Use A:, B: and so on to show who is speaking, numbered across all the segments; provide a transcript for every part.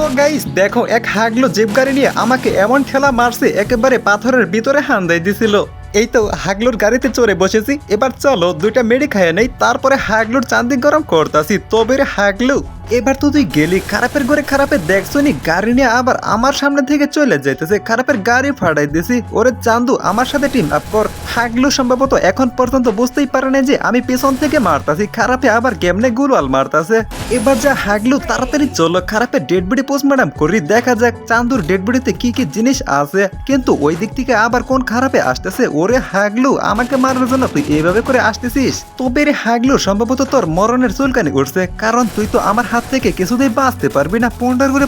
A: তো গাইস দেখো, এক হাগলো জিপ গাড়ি নিয়ে আমাকে এমন ঠেলা মারছে, একেবারে পাথরের ভিতরে হান্দাই দিছিল। এই তো হাগলুর গাড়িতে চড়ে বসেছি, এবার চলো দুইটা মেডি খাইয়ে নেই, তারপরে হাগলুর চান্দি গরম করতাছি, তবে হাগলু। এবার তো তুই গেলি, খারাপের ঘরে খারাপের দেখছ নি গাড়ি নিয়ে আবার আমার সামনে থেকে চলে যাইতেছে, খারাপের গাড়ি ফাড়াই দিছি, ওরে চান্দু, আমার সাথে টিম আপ কর। হাগলু সম্ভবত এখন পর্যন্ত বুঝতেই পারে না যে আমি পেছন থেকে মারতাছি, খারাপে আবার কেমনে গুলওয়াল মারতাছে। এবার যা হাগলু, তাড়াতাড়ি চলো খারাপের ডেড বডি পোস্টমর্টম করি, দেখা যাক চান্দুর ডেড বডিতে কি কি জিনিস আছে। কিন্তু ওই দিক থেকে আবার কোন খারাপে আসতেছে? ওরে হাগলু, আমাকে মারার জন্য তুই এইভাবে করে আসতেছিস? তবে রে হাগলু, সম্ভবত তোর মরণের চুলকানি উঠছে, কারণ তুই তো আমার হাত থেকে কিছুতেই বাঁচতে পারবি না। পুন্ডার করে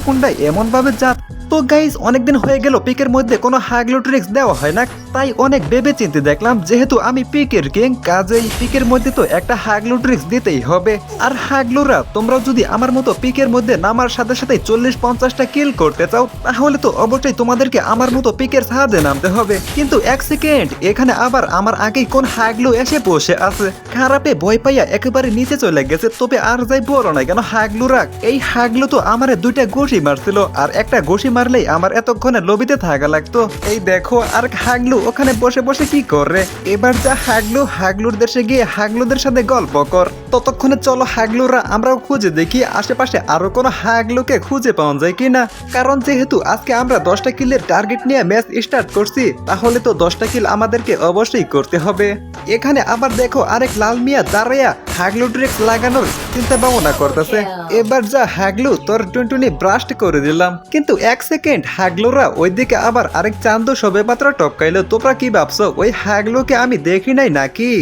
A: এমন ভাবে জাত তো গাইজ অনেকদিন হয়ে গেল, পিকের মধ্যে কোনো হাগলু ট্রিক্স দেওয়া হয় না। তাই অনেক ভেবে চিন্তে দেখলাম, যেহেতু আমি পিকের কিং কাজেই পিকের মধ্যে তো একটা হাগলু ট্রিক্স দিতেই হবে। আর হাগলুরা, তোমরাও যদি আমার মতো পিকের মধ্যে নামার সাথে সাথে চল্লিশ পঞ্চাশটা কিল করতে চাও, তাহলে তো অবশ্যই তোমাদেরকে আমার মতো পিকের সাহায্যে নামতে হবে। কিন্তু এক সেকেন্ড এখানে আবার আমার আগেই কোন হাগলু এসে বসে আছে। খারাপে ভয় পাইয়া একেবারে নিচে চলে গেছে, তবে আর যাই বলো না কেন হাগলুরা এই হাগলু তো আমারে দুইটা ঘষি মারছিল আর একটা ঘষি মারলেই আমার এতক্ষণে লবিতে থাকা লাগতো। এই দেখো, আর হাগলু ওখানে বসে বসে কি করে? এবার যা হাগলু, হাগলুর দেশে গিয়ে হাগলুদের সাথে গল্প কর। ততক্ষণে চলো হাগলুরা, আমরাও খুঁজে দেখি আশেপাশে আরও কোনো হাগলুকে খুঁজে পাওয়া যায় কিনা। কারণ যেহেতু আজকে আমরা দশটা কিলের টার্গেট নিয়ে ম্যাচ স্টার্ট করছি, তাহলে তো দশটা কিল আমাদেরকে অবশ্যই করতে হবে। এখানে আবার দেখো আরেক লাল মিয়া দাঁড়াইয়া হাগলু ট্রিক্স লাগানোর চিন্তা ভাবনা করতেছে। এবার যা হাগলু তোর টুনটুনি ব্রাস্ট করে দিলাম। কিন্তু এক সেকেন্ড হাগলুরা ওইদিকে আবার আরেক চান্দ সবে মাত্র টপকাইলো। তোমরা কি ভাবছ, ওই হাগলুকে আমি দেখি নাই নাকি?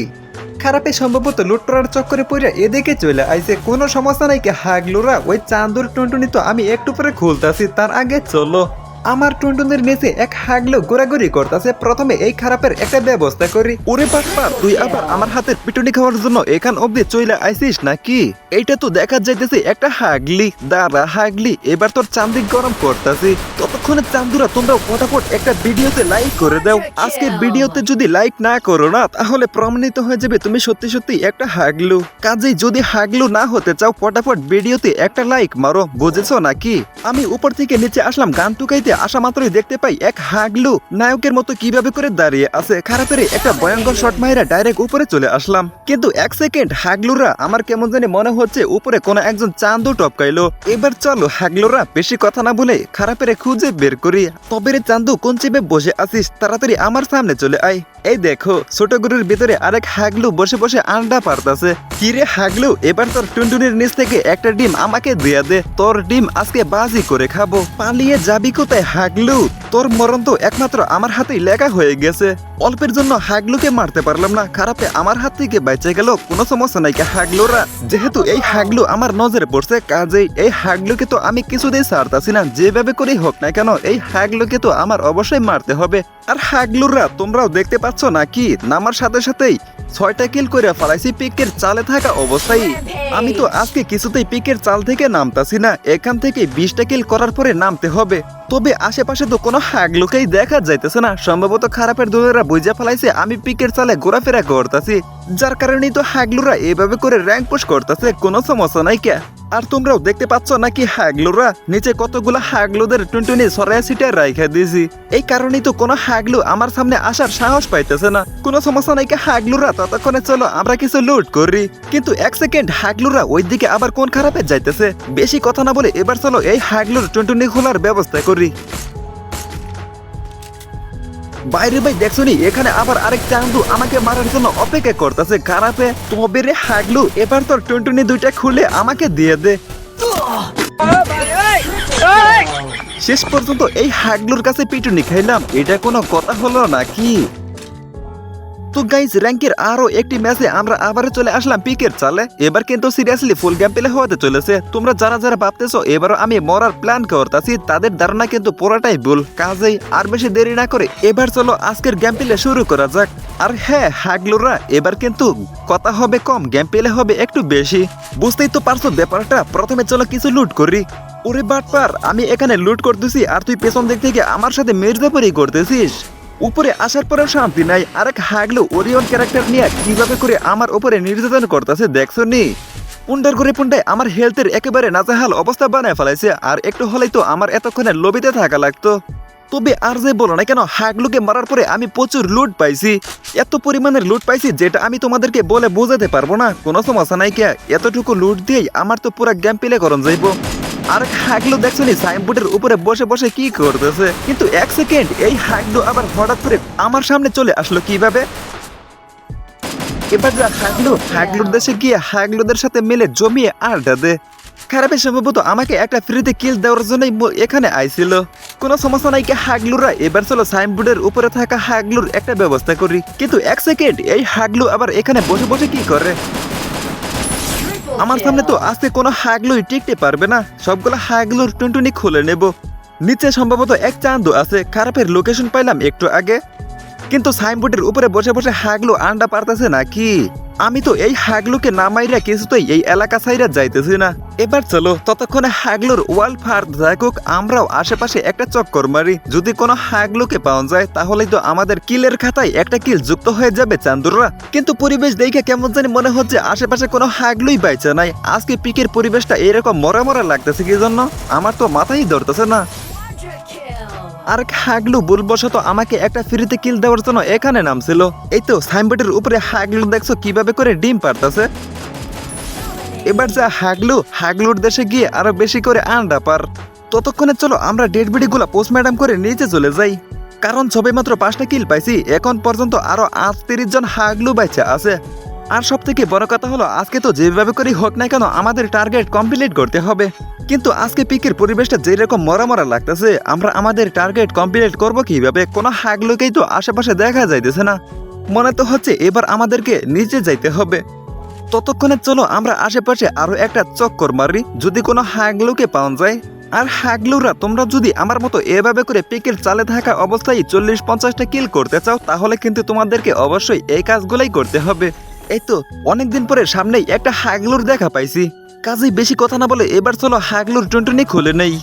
A: খারাপে সম্ভবত লুটরার চক্করে পড়ে এদিকে চলে আইছে। কোনো সমস্যা নাই কি হাগলুরা ওই চান্দুর টুনটুনি তো আমি একটু পরে খুলতাছি, তার আগে চলো। আমার টুনটুনের নিচে এক হাগলো ঘোরাঘুরি করতেছে। প্রথমে এই খারাপের একটা ব্যবস্থা করি। ওরে বাপ্পা, তুই আবার আমার হাতের পিটুনি খাওয়ার জন্য এখান অব্দি চইলা আইছিস নাকি? এইটা তো দেখা যাইতেছে একটা হাগলি। দাঁড়া হাগলি, এবার তোর চান্দিক গরম করতেছি। ততক্ষণে চান্দুরা তোমরা ফটাফট একটা ভিডিওতে লাইক করে দাও। আজকের ভিডিওতে যদি লাইক না করো না, তাহলে প্রমাণিত হয়ে যাবে তুমি সত্যি সত্যি একটা হাগলু। কাজেই যদি হাগলু না হতে চাও, ফটাফট ভিডিওতে একটা লাইক মারো, বুঝেছ নাকি? আমি উপর থেকে নিচে আসলাম, গান টুকাইতে আসা মাত্রই দেখতে পাই এক হাগলু নায়কের মতো কীভাবে করে দাঁড়িয়ে আছে খারাপের একটা ভয়ঙ্কর শট মাইরা ডাইরেক্ট উপরে চলে আসলাম। কিন্তু এক সেকেন্ড হাগলুরা আমার কেমন জানি মনে হচ্ছে উপরে কোন একজন চান্দু টপকাইলো। এবার চলো হাগলুরা বেশি কথা না বলে খারাপের খুঁজে বের করি। তবে রে চান্দু কোন চেপে বসে আছিস? তাড়াতাড়ি আমার সামনে চলে আয়। এই দেখো, ছোট গরুর ভিতরে আরেক হাগলু বসে বসে আন্ডা পারতাছে। কিরে হাগলু, এবার তোর টুনটুনির নিচ থেকে একটা ডিম আমাকে দিয়া দে। তোর ডিম আজকে বাজি করে খাব। পালিয়ে যাবি কোথায় হাগলু? তোর মরণ তো একমাত্র আমার হাতেই লেখা হয়ে গেছে। অল্পের জন্য হাগলুকে মারতে পারলাম না। খারাপে আমার হাত থেকে বেঁচে গেল, কোনো সমস্যা নাই হাগলুরা। যেহেতু এই হাগলু আমার নজরে পড়ছে, কাজেই এই হাগলুকে তো আমি কিছুতেই ছাড়তাছি না। যেভাবে করেই হোক না কেন, এই হাগলুকে তো আমার অবশ্যই মারতে হবে। আর হাগলুরা, তোমরাও দেখতে পাচ্ছ নাকি? নামার সাথে সাথেই ছয়টা কিল করে ফেলাইছি পিকের চালে থাকা অবস্থায়। আমি তো আজকে কিছুতেই পিকের চাল থেকে নামতাছি না, এখান থেকে বিশটা কিল করার পরে নামতে হবে। তবে আশেপাশে তো কোনো হাগলুকেই দেখা যাইতেছে না। সম্ভবত খারাপের দোলেরা বুঝা ফেলাইছে আমি পিকের চালে ঘোরাফেরা করতেছি। যার কারণেই তো হাগলুরা এভাবে করে র্যাঙ্ক পুশ করতেছে, কোনো সমস্যা নাই কে আর তোমরাও দেখতে পাচ্ছ নাকি হাগলুরা? নিচে কতগুলো হাগলুদের টুনটুনি সরাইয়া সিটায় রাইখা দিয়েছি। এই কারণেই তো কোনো হাগলু আমার সামনে আসার সাহস পাইতেছে না। কোনো সমস্যা নাই হাগলুরা, ততক্ষণে চলো আমরা কিছু লুট করি। কিন্তু এক সেকেন্ড, হাগলুরা ওই দিকে আবার কোন খারাপে যাইতেছে? বেশি কথা না বলে এবার চলো এই হাগলুর টুনটুনি খোলার ব্যবস্থা করি। বাইরে ভাই দেখছ নি? এখানে আবার আরেক চান্দু আমাকে মারার জন্য অপেক্ষা করতেছে। খারাপে তবে রে হাগলু, এবার তোর টুনটুনি দুইটা খুলে আমাকে দিয়ে দে। শেষ পর্যন্ত এই হাগলুর কাছে পিটুনি খাইলাম। এটা কোনো কথা হলো নাকি? তো গাইজ র্যাঙ্কের আরও একটি ম্যাচে আমরা আবারও চলে আসলাম পিকের চালে। এবার কিন্তু সিরিয়াসলি ফুল গেম প্লে হতে চলেছে। তোমরা যারা যারা ভাবতেছো, এবারও আমি মরার প্ল্যান করতেছি, তাদের ধারণা কিন্তু পুরোটাই ভুল। কাজেই আর বেশি দেরি না করে এবার চলো আজকের গেম প্লে শুরু করা যাক। আর হ্যাঁ হাগলুরা এবার কিন্তু কথা হবে কম গেম প্লে হবে একটু বেশি। বুঝতেই তো পারছ ব্যাপারটা, প্রথমে চলো কিছু লুট করি। ওরে বাটপার, আমি এখানে লুট করতেছি, আর তুই পেছন দিক থেকে আমার সাথে মির্জাপুরি করতেছিস। উপরে আসার পরেও শান্তি নাই। আর এক হাগলো ওরিয়ন ক্যারেক্টার নিয়ে কীভাবে করে আমার উপরে নির্যাতন করতেছে, দেখছ নি? পুন্ডার করে পুন্ডায় আমার হেলথের একেবারে নাজাহাল অবস্থা বানায় ফেলাইছে, আর একটু হলেই তো আমার এতক্ষণে লবিতে থাকা লাগতো। তবে আর যে বলো না কেন, হাগলুকে মারার পরে আমি প্রচুর লুট পাইছি। এত পরিমাণের লুট পাইছি যেটা আমি তোমাদেরকে বলে বোঝাতে পারব না। কোনো সমস্যা নাই কে, এতটুকু লুট দিয়েই আমার তো পুরো গেম প্লে করন যাইবো। আর হাগলু দেখছ নি? সাইনবোর্ডের উপরে বসে বসে কি করতেছে? কিন্তু এক সেকেন্ড, এই হাগলু আবার হঠাৎ করে আমার সামনে চলে আসলো কীভাবে? এবার যা হাগলু, হাগলুর দেশে গিয়ে হাগলুদের সাথে মিলে জমিয়ে আড্ডা দে। খারাপে সম্ভবত আমাকে একটা ফ্রিতে কিল দেওয়ার জন্যই এখানে আইছিল। কোনো সমস্যা নাই কি হাগলুরা, এবার চলো সাইনবোর্ডের উপরে থাকা হাগলুর একটা ব্যবস্থা করি। কিন্তু এক সেকেন্ড, এই হাগলু আবার এখানে বসে বসে কি করে? আমার সামনে তো আজকে কোনো হাগলুই টিকতে পারবে না। সবগুলো হাগলুর টুনটুনি খুলে নেব। নিচে সম্ভবত এক চাঁদ আছে। খারাপের লোকেশন পাইলাম একটু আগে। কিন্তু সাইনবোর্ডের উপরে বসে বসে হাগলু আন্ডা পারতেছে নাকি আমি তো এই হাগলুকে নামাইরা কিছুতেই এই এলাকা সাইরা যাইতেছি না। এবার চলো, ততক্ষণে হাগলুর ওয়াল ফার থাকুক আমরাও আশেপাশে একটা চক্কর মারি। যদি কোনো হাগলুকে পাওয়া যায় তাহলে তো আমাদের কিলের খাতায় একটা কিল যুক্ত হয়ে যাবে, চান্দুররা। কিন্তু পরিবেশ দেখে কেমন জানি মনে হচ্ছে আশেপাশে কোনো হাগলুই বাইচা নাই। আজকে পিকের পরিবেশটা এরকম মরা মরা লাগতেছে কি জন্য? আমার তো মাথাই ধরতেছে না. আর হাগলু ভুলবশত আমাকে একটা ফ্রিতে কিল দেওয়ার জন্য এখানে নামছিল। এই তো, সাইনবোর্ডের উপরে হাগলু দেখছ কীভাবে করে ডিম পারতাছে এবার যা হাগলু, হাগলুর দেশে গিয়ে আরও বেশি করে আন্ডা পার ততক্ষণে চলো আমরা ডেড বডিগুলো পোস্টম্যাডাম করে নিচে চলে যাই। কারণ সবে মাত্র পাঁচটা কিল পাইছি, এখন পর্যন্ত আরও আটত্রিশ জন হাগলু বাচ্চা আছে। আর সব থেকে বড় কথা হলো, আজকে তো যেভাবে করেই হোক না কেন আমাদের টার্গেট কমপ্লিট করতে হবে। কিন্তু আজকে পিকের পরিবেশটা যেরকম মরা মরা লাগতেছে, আমরা আমাদের টার্গেট কমপ্লিট করব কীভাবে? কোনো হাগলুকেই তো আশেপাশে দেখা যাইতেছে না। মনে তো হচ্ছে এবার আমাদেরকে নিচে যাইতে হবে। ততক্ষণে চলো আমরা আশেপাশে আরও একটা চক্কর মারি, যদি কোনো হাগলুকে পাওয়া যায়। আর হাগলুরা তোমরা যদি আমার মতো এভাবে করে পিকের চালে থাকা অবস্থায় চল্লিশ পঞ্চাশটা কিল করতে চাও, তাহলে কিন্তু তোমাদেরকে অবশ্যই এই কাজগুলাই করতে হবে। এই তো, অনেকদিন পরে সামনেই একটা হাগলুর দেখা পাইছি। কাজেই বেশি কথা না বলে এবার চলো হাগলুর টুনটুনি খুলে নেই।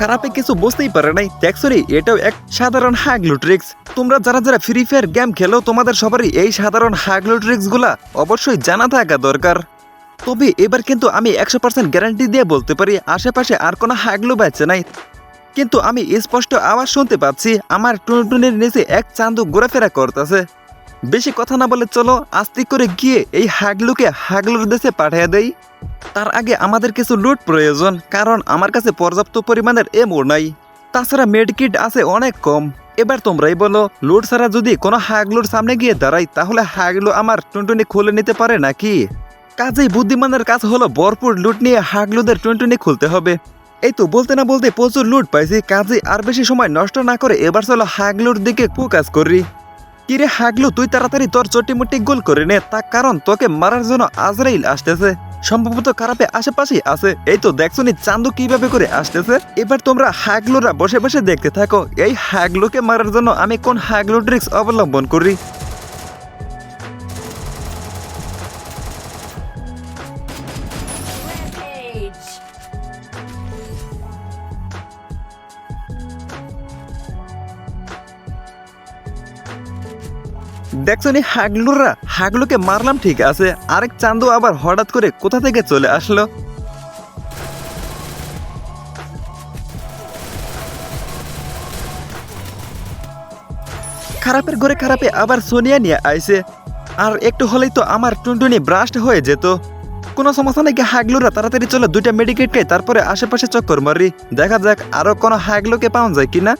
A: খারাপে কিছু বুঝতেই পারে নাই। ট্যাক্সরি এটাও এক সাধারণ হাগলু ট্রিক্স তোমরা যারা যারা ফ্রি ফায়ার গেম খেলো, তোমাদের সবারই এই সাধারণ হাগলু ট্রিক্সগুলা অবশ্যই জানা থাকা দরকার। তবে এবার কিন্তু আমি একশো পার্সেন্ট গ্যারান্টি দিয়ে বলতে পারি, আশেপাশে আর কোনো হাগলু বাচ্চা নাই। কিন্তু আমি স্পষ্ট আওয়াজ শুনতে পাচ্ছি, আমার টুনটুনির নিচে এক চান্দু ঘোরাফেরা করতেছে। বেশি কথা না বলে চলো, আস্তে করে গিয়ে এই হাগলুকে হাগলুর দেশে পাঠিয়ে দেই। তার আগে আমাদের কিছু লুট প্রয়োজন, কারণ আমার কাছে পর্যাপ্ত পরিমাণের এমও নাই। তাছাড়া মেডকিট আছে অনেক কম। এবার তোমরাই বলো, লুট ছাড়া যদি কোনো হাগলুর সামনে গিয়ে দাঁড়াই তাহলে হাগলু আমার টুনটুনি খুলে নিতে পারে নাকি? কাজেই বুদ্ধিমানের কাজ হলো ভরপুর লুট নিয়ে হাগলুদের টুনটুনি খুলতে হবে। এই তো বলতে না বলতে প্রচুর লুট পাইছি, কাজে আর বেশি সময় নষ্ট না করে এবার চলো হাগলুর দিকে ফোকাস করি। কিরে হাগলু, তুই তাড়াতাড়ি তোর চটিমুটি গোল করে নে তা কারণ তোকে মারার জন্য আজরাইল আসতেছে। সম্ভবত খারাপে আশেপাশেই আছে। এই তো দেখছ নি চান্দু কীভাবে করে আসতেছে? এবার তোমরা হাগলুরা বসে বসে দেখতে থাকো, এই হাগলুকে মারার জন্য আমি কোন হাগলু ট্রিক্স অবলম্বন করি? দেখছ নি হাগলুরা হাগলুকে মারলাম ঠিক আছে, আরেক চান্দু আবার হঠাৎ করে কোথা থেকে চলে আসলো? খারাপের ঘরে খারাপে আবার সোনিয়া নিয়ে আইছে। আর একটু হলেই তো আমার টুনটুনি ব্রাস্ট হয়ে যেত। কোনো সমস্যা নাকি হাগলুরা তাড়াতাড়ি চলে দুইটা মেডিকেট খাই, তারপরে আশেপাশে চক্কর মারি। দেখা যাক আরও কোনো হাগলুকে পাওয়া যায় কিনা।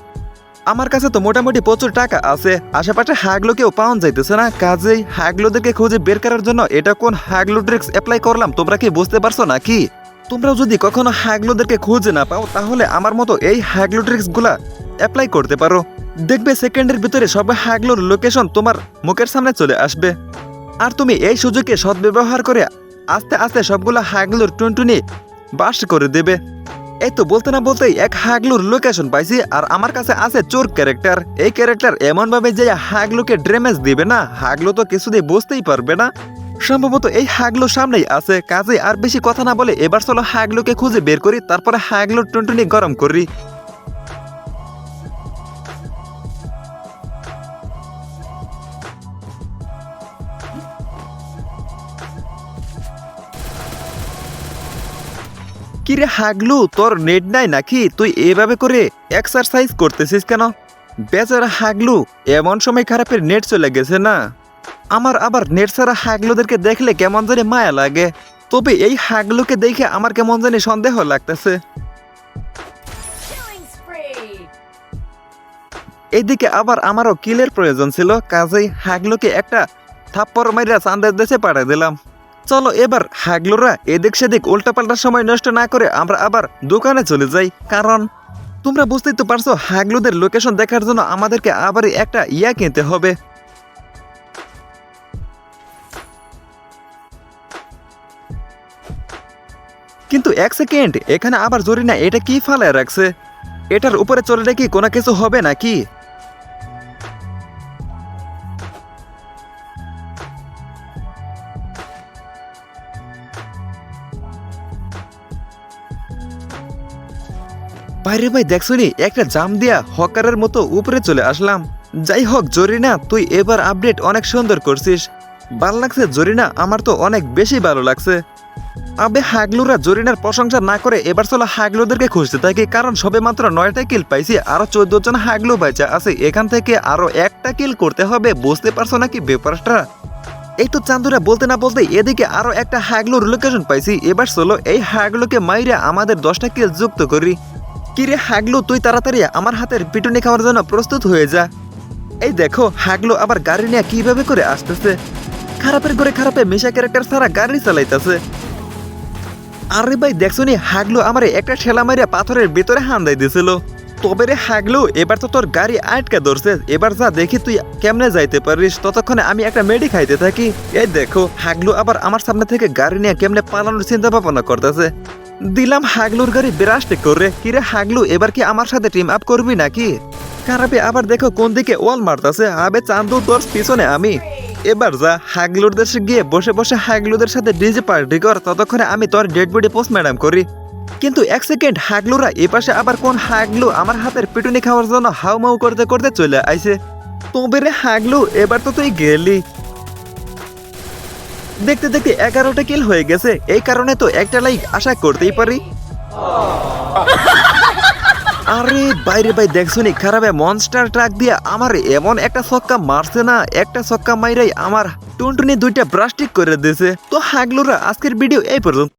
A: আমার কাছে তো মোটামুটি প্রচুর টাকা আছে। আশেপাশে হাগলোকেও পাওয়া যাইতেছে না। কাজেই হাগলোদেরকে খুঁজে বের করার জন্য এটা কোন হাগলো ড্রিক্স অ্যাপ্লাই করলাম, তোমরা কি বুঝতে পারছ নাকি? তোমরাও যদি কখনো হাগলোদেরকে খুঁজে না পাও, তাহলে আমার মতো এই হাগলো ট্রিক্সগুলা অ্যাপ্লাই করতে পারো। দেখবে সেকেন্ডের ভিতরে সব হাগলোর লোকেশন তোমার মুখের সামনে চলে আসবে। আর তুমি এই সুযোগে সদ্ব্যবহার করে আস্তে আস্তে সবগুলো হাগলোর টুনটুনি বাস করে দেবে। এই তো বলতে না বলতেই এক হাগলুর লোকেশন পাইছি আর আমার কাছে আছে চোর ক্যারেক্টার এই ক্যারেক্টার এমন ভাবে যে হাগলুকে ড্রেমেজ দিবে না, হাগলু তো কিছুতেই বুঝতেই পারবে না। সম্ভবত এই হাগলু সামনেই আছে কাজে আর বেশি কথা না বলে এবার চলো হাগলুকে খুঁজে বের করি, তারপরে হাগলুর টুনটুনি গরম করি। কিরে হাগলু তোর নেট নাই নাকি? তুই এভাবে করে এক্সারসাইজ করতেছিস কেন? বেচারা হাগলু এমন সময় খারাপের নেট চলে গেছে না? আমার আবার নেট ছাড়া হাগলুদেরকে দেখলে কেমন জানি মায়া লাগে। তবে এই হাগলুকে দেখে আমার কেমন জানি সন্দেহ লাগতেছে। এদিকে আবার আমারও কিলের প্রয়োজন ছিল কাজেই হাগলুকে একটা থাপ্পড় মাইরা চান্দের দেশে পাঠিয়ে দিলাম। চলো এবার হাগলুরা এদিক সেদিক উল্টাপাল্টার সময় নষ্ট না করে আমরা আবার দোকানে চলে যাই। কারণ তোমরা বুঝতেই তো পারছ, হাগলুদের লোকেশন দেখার জন্য আমাদেরকে আবার একটা ইয়া কিনতে হবে। কিন্তু এক সেকেন্ড এখানে আবার জরি জরিনা এটা কি ফালায় রাখছে? এটার উপরে চলে কি কোনো কিছু হবে নাকি? বাইরে ভাই দেখছনি একটা জাম দিয়া হকারের মতো উপরে চলে আসলাম। যাই হোক, জরিনা, তুই এবার আপডেট অনেক সুন্দর করছিস। ভালো লাগছে জরিনা, আমার তো অনেক বেশি ভালো লাগছে। আবে হাগলুরা, জরিনার প্রশংসা না করে এবার চলো হাগলুদেরকে খুঁজতে থাকি, কারণ সবে মাত্র নয়টা কিল পাইছি, আরও চোদ্দ জন হাগলু বাইচা আছে, এখান থেকে আরও একটা কিল করতে হবে, বুঝতে পারছ নাকি ব্যাপারটা? এই তো চান্দুরা, বলতে না বলতে এদিকে আরও একটা হাগলুর লোকেশন পাইছি, এবার চলো এই হাগলুকে মাইরা আমাদের দশটা কিল যুক্ত করি। কিরে হাগলু, তুই তাড়াতাড়ি আমার হাতের পিটুনি খাওয়ার জন্য প্রস্তুত হয়ে যা। এই দেখো, হাগলু আবার গাড়ি নিয়ে কীভাবে করে আসতেছে? খারাপের করে খারাপে মিশা ক্যারেক্টার ছাড়া গাড়ি চালাইতেছে। আরে ভাই, দেখছনি, হাগলু আমার একটা ঠেলা মারিয়া পাথরের ভিতরে হান্দাই দিছিল। তবে রে হাগলু, এবার তো তোর গাড়ি আটকা ধরছে। এবার যা দেখি তুই কেমনে যাইতে পারিস? ততক্ষণে আমি একটা মেডি খাইতে থাকি। এই দেখো, হাগলু আবার আমার সামনে থেকে গাড়ি নিয়ে কেমনে পালানোর চিন্তা ভাবনা করতেছে। দিলাম হাগলুর গাড়ি বিরাষ্টে করে। কিরে হাগলু, এবার কি আমার সাথে টিম আপ করবি নাকি? খারাপে আবার দেখো কোন দিকে ওয়াল মারতাছে। আবে চান্দু তোর পিছনে আমি। এবার যা, হাগলুর দেশে গিয়ে বসে বসে হাগলুদের সাথে ডিজে পার্টি কর, ততক্ষণে আমি তোর ডেড বডি পোস্ট ম্যাডাম করি। কিন্তু এক সেকেন্ড হাগলুরা এপাশে আবার কোন হাগলু আমার হাতের পিটুনি খাওয়ার জন্য হাউ মাউ করতে করতে চলে আইছে। তবে রে হাগলু, এবার তো তুই গেলি। দেখতে দেখতে এগারোটা কিল হয়ে গেছে। এই কারণে তো একটা লাইক আশা করতেই পারি। আরে, বাইরে ভাই দেখছনি খারাপে মনস্টার ট্রাক দিয়ে আমার এমন একটা ছক্কা মারছে না, একটা ছক্কা মাইরাই আমার টুনটুনি দুইটা ব্রাস্টিক করে দিয়েছে। তো হাগলুরা, আজকের ভিডিও এই পর্যন্ত।